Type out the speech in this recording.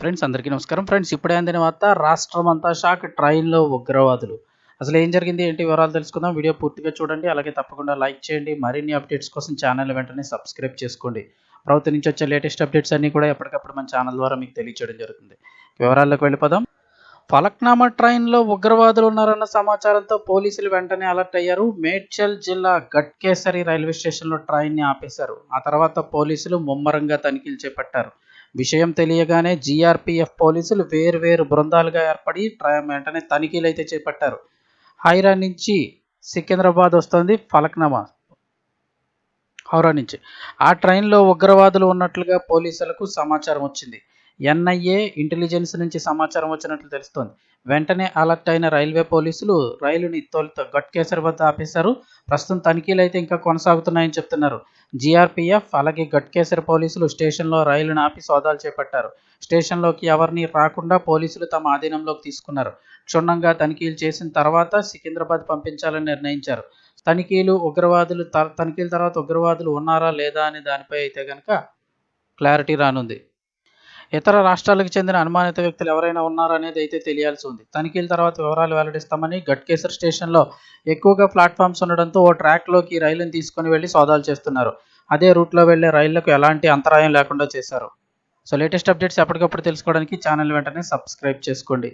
Friends అందరికీ నమస్కారం. Friends ఇప్పుడే అందిన వార్త రాష్ట్రం అంతా షాక్ ట్రైన్లో ఉగ్రవాదులు. అసలు ఏం జరిగింది ఏంటి వివరాలు తెలుసుకుందాం. వీడియో పూర్తిగా చూడండి అలాగే తప్పకుండా లైక్ చేయండి. మరిన్ని అప్డేట్స్ కోసం ఛానల్ వెంటనే సబ్స్క్రైబ్ చేసుకోండి. ప్రభుత్వం నుంచి వచ్చే లేటెస్ట్ అప్డేట్స్ అన్నీ కూడా ఎప్పటికప్పుడు మన ఛానల్ ద్వారా మీకు తెలియచేయడం జరుగుతుంది. వివరాల్లోకి వెళ్ళిపోదాం. ఫలక్నామా ట్రైన్లో ఉగ్రవాదులు ఉన్నారన్న సమాచారంతో పోలీసులు వెంటనే అలర్ట్ అయ్యారు. మేడ్చల్ జిల్లా గట్కేసరి రైల్వే స్టేషన్లో ట్రైన్ని ఆపేశారు. ఆ తర్వాత పోలీసులు ముమ్మరంగా తనిఖీలు చేపట్టారు. విషయం తెలియగానే జీఆర్పీఎఫ్ పోలీసులు వేరు బృందాలుగా ఏర్పడి వెంటనే తనిఖీలు అయితే చేపట్టారు. హైరా నుంచి సికింద్రాబాద్ వస్తుంది ఫలక్నామా? హౌరా నుంచి. ఆ ట్రైన్లో ఉగ్రవాదులు ఉన్నట్లుగా పోలీసులకు సమాచారం వచ్చింది. ఎన్ఐఏ ఇంటెలిజెన్స్ నుంచి సమాచారం వచ్చినట్లు తెలుస్తోంది. వెంటనే అలర్ట్ అయిన రైల్వే పోలీసులు రైలుని తొలుత గట్కేసర్ వద్ద ఆపేశారు. ప్రస్తుతం తనిఖీలు అయితే ఇంకా కొనసాగుతున్నాయని చెప్తున్నారు. జీఆర్పీఎఫ్ అలాగే గట్కేసర్ పోలీసులు స్టేషన్లో రైలును ఆపి సోదాలు చేపట్టారు. స్టేషన్లోకి ఎవరిని రాకుండా పోలీసులు తమ ఆధీనంలోకి తీసుకున్నారు. క్షుణ్ణంగా తనిఖీలు చేసిన తర్వాత సికింద్రాబాద్ పంపించాలని నిర్ణయించారు. తనిఖీలు ఉగ్రవాదులు త- తనిఖీల తర్వాత ఉగ్రవాదులు ఉన్నారా లేదా అనే దానిపై అయితే కనుక క్లారిటీ రానుంది. ఇతర రాష్ట్రాలకు చెందిన అనుమానిత వ్యక్తులు ఎవరైనా ఉన్నారనేది అయితే తెలియాల్సి ఉంది. తనిఖీల తర్వాత వివరాలు వెల్లడిస్తామని గట్కేసర్ స్టేషన్లో ఎక్కువగా ప్లాట్ఫామ్స్ ఉండడంతో ఓ ట్రాక్లోకి రైలును రైలుని వెళ్ళి సోదాలు చేస్తున్నారు. అదే రూట్లో వెళ్ళే రైళ్ళకు ఎలాంటి అంతరాయం లేకుండా చేశారు. సో లేటెస్ట్ అప్డేట్స్ ఎప్పటికప్పుడు తెలుసుకోవడానికి ఛానల్ వెంటనే సబ్స్క్రైబ్ చేసుకోండి.